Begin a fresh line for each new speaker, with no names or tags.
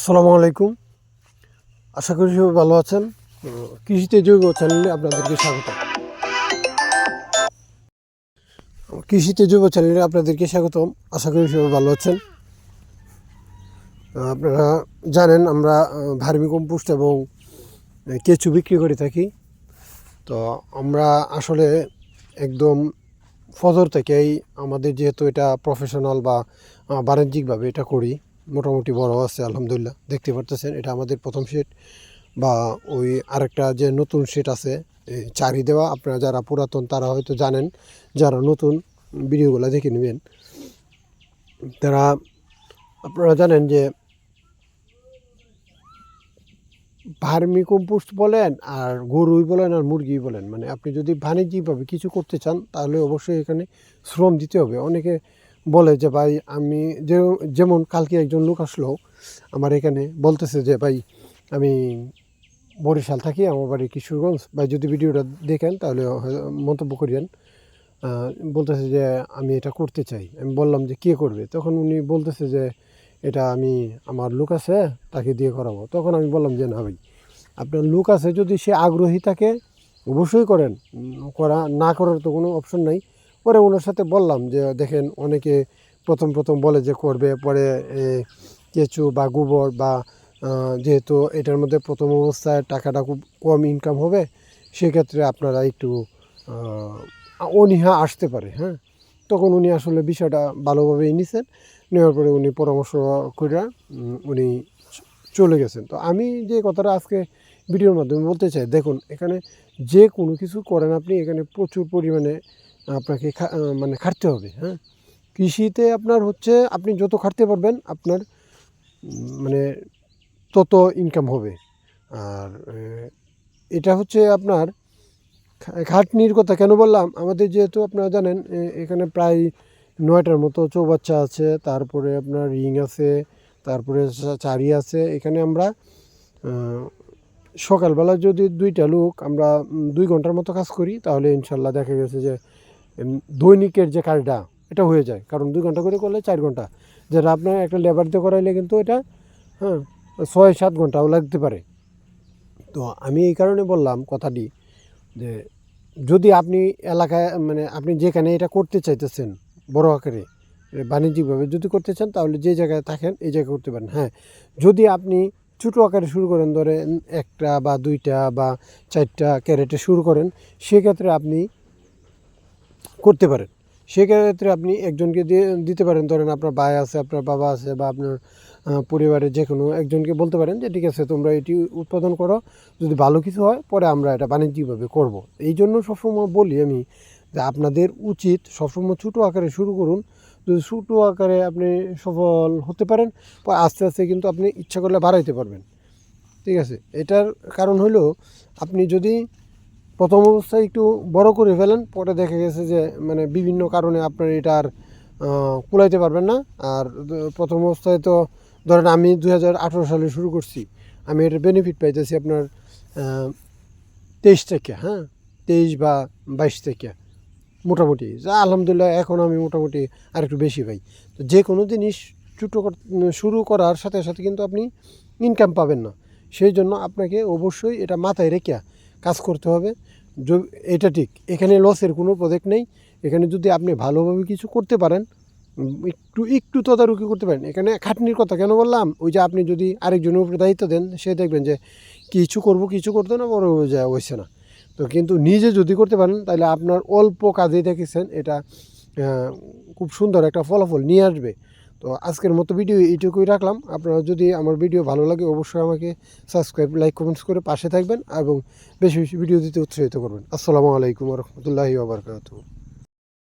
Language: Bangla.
আসসালামু আলাইকুম। আশা করি সবাই ভালো আছেন। কৃষিতে জৈব চ্যানেলে আপনাদেরকে স্বাগত। কৃষিতে জৈব চ্যানেলে আপনাদেরকে স্বাগতম। আশা করি সবাই ভালো আছেন। আপনারা জানেন, আমরা ভার্মি কম্পোস্ট এবং কেঁচু বিক্রি করে থাকি। তো আমরা আসলে একদম ফজর থেকেই আমাদের যেহেতু এটা প্রফেশনাল বা বাণিজ্যিকভাবে এটা করি। মোটামুটি বড় আছে, আলহামদুলিল্লাহ। দেখতে পারতেছেন, এটা আমাদের প্রথম সেট বা ওই আরেকটা যে নতুন সেট আছে চারি দেওয়া, আপনারা যারা পুরাতন তারা হয়তো জানেন, যারা নতুন ভিডিওগুলো দেখে নেবেন। তারা, আপনারা জানেন যে ভার্মি কম্পোস্ট বলেন আর গরুই বলেন আর মুরগি বলেন মানে আপনি যদি বাণিজ্যিকভাবে কিছু করতে চান, তাহলে অবশ্যই এখানে শ্রম দিতে হবে। অনেকে বলে যে, ভাই, আমি যে, যেমন কালকে একজন লোক আসলো আমার এখানে, বলতেছে যে, ভাই, আমি বরিশাল থাকি, আমার বাড়ি কিশোরগঞ্জ। ভাই, যদি ভিডিওটা দেখেন, তাহলে মন্তব্য করিয়েন। বলতেছে যে, আমি এটা করতে চাই। আমি বললাম যে, কে করবে? তখন উনি বলতেছে যে, এটা আমি, আমার লোক আছে, তাকে দিয়ে করাবো। তখন আমি বললাম যে, না, ভাই, আপনার লোক আছে, যদি সে আগ্রহী থাকে, অবশ্যই করেন। করা, না করার তো কোনো অপশন নাই। পরে ওনার সাথে বললাম যে, দেখেন, অনেকে প্রথম প্রথম বলে যে করবে, পরে কেঁচু বা গোবর বা যেহেতু এটার মধ্যে প্রথম অবস্থায় টাকাটা খুব কম ইনকাম হবে, সেক্ষেত্রে আপনারা একটু অনীহা আসতে পারে। হ্যাঁ? তখন উনি আসলে বিষয়টা ভালোভাবেই নিছেন। নেওয়ার পরে উনি পরামর্শ করে উনি চলে গেছেন। তো আমি যে কথাটা আজকে ভিডিওর মাধ্যমে বলতে চাই, দেখুন, এখানে যে কোনো কিছু করেন আপনি, এখানে প্রচুর পরিমাণে আপনাকে মানে খাটতে হবে হ্যাঁ? কৃষিতে আপনার হচ্ছে, আপনি যত খাটতে পারবেন, আপনার মানে তত ইনকাম হবে। আর এটা হচ্ছে আপনার খাটনির কথা কেন বললাম? আমাদের যেহেতু আপনারা জানেন এখানে প্রায় নয়টার মতো চৌবাচ্চা আছে, তারপরে আপনার রিং আছে, তারপরে চারি আছে। এখানে আমরা সকালবেলা যদি দুইটা লোক আমরা দুই ঘণ্টার মতো কাজ করি, তাহলে ইনশাল্লাহ দেখা গেছে যে দৈনিকের যে কাজটা, এটা হয়ে যায়। কারণ দুই ঘণ্টা করে করলে চার ঘণ্টা। যেটা আপনার একটা লেবার দিয়ে করাইলে কিন্তু এটা হ্যাঁ ছয় সাত ঘন্টাও লাগতে পারে। তো আমি এই কারণে বললাম কথাটি যে, যদি আপনি এলাকায় মানে আপনি যেখানে এটা করতে চাইতেছেন, বড় আকারে বাণিজ্যিকভাবে যদি করতে চান, তাহলে যে জায়গায় থাকেন, এই জায়গায় করতে পারেন। হ্যাঁ যদি আপনি ছোটো আকারে শুরু করেন, ধরেন একটা বা দুইটা বা চারটা ক্যারেটে শুরু করেন, সেক্ষেত্রে আপনি করতে পারেন। সেক্ষেত্রে আপনি একজনকে দিয়ে, দিতে পারেন। ধরেন আপনার ভাই আছে, আপনার বাবা আছে বা আপনার পরিবারের যে কোনো একজনকে বলতে পারেন যে, ঠিক আছে, তোমরা এটি উৎপাদন করো। যদি ভালো কিছু হয়, পরে আমরা এটা বাণিজ্যিকভাবে করব। এই জন্য সবসময় বলি আমি যে, আপনাদের উচিত সবসময় ছোটো আকারে শুরু করুন। যদি ছোটো আকারে আপনি সফল হতে পারেন, পরে আস্তে আস্তে কিন্তু আপনি ইচ্ছা করলে বাড়াইতে পারবেন। ঠিক আছে? এটার কারণ হলো, আপনি যদি প্রথম অবস্থায় একটু বড় করে ফেলেন, পরে দেখা গেছে যে মানে বিভিন্ন কারণে আপনার এটা আর কুলাইতে পারবেন না। আর প্রথম অবস্থায় তো ধরেন আমি দু হাজার আঠেরো সালে শুরু করছি, আমি এটার বেনিফিট পাইতেছি আপনার তেইশ থেকে হ্যাঁ? তেইশ বা বাইশ থেকে, মোটামুটি। যা আলহামদুলিল্লাহ এখন আমি মোটামুটি আর একটু বেশি পাই। তো যে কোনো জিনিস ছোটো শুরু করার সাথে সাথে কিন্তু আপনি ইনকাম পাবেন না। সেই জন্য আপনাকে অবশ্যই এটা মাথায় রেখে কাজ করতে হবে। এটা ঠিক। এখানে লসের কোনো প্রজেক্ট নেই। এখানে যদি আপনি ভালোভাবে কিছু করতে পারেন একটু একটু তদারকি করতে পারেন। এখানে খাটনির কথা কেন বললাম? ওই যে আপনি যদি আরেকজনের উপরে দায়িত্ব দেন, সে দেখবেন যে কিছু করব, কিছু করতে না, বড় যায় হয়েছে না। তো কিন্তু নিজে যদি করতে পারেন, তাহলে আপনার অল্প কাজেই দেখেছেন এটা খুব সুন্দর একটা ফলাফল নিয়ে আসবে। তো আজকের মতো ভিডিও এইটুকুই রাখলাম। আপনারা যদি আমার ভিডিও ভালো লাগে, অবশ্যই আমাকে সাবস্ক্রাইব লাইক কমেন্টস করে পাশে থাকবেন এবং বেশি বেশি ভিডিও দিতে উৎসাহিত করবেন। আসসালামু আলাইকুম রহমতুল্লাহি ওবরকাতু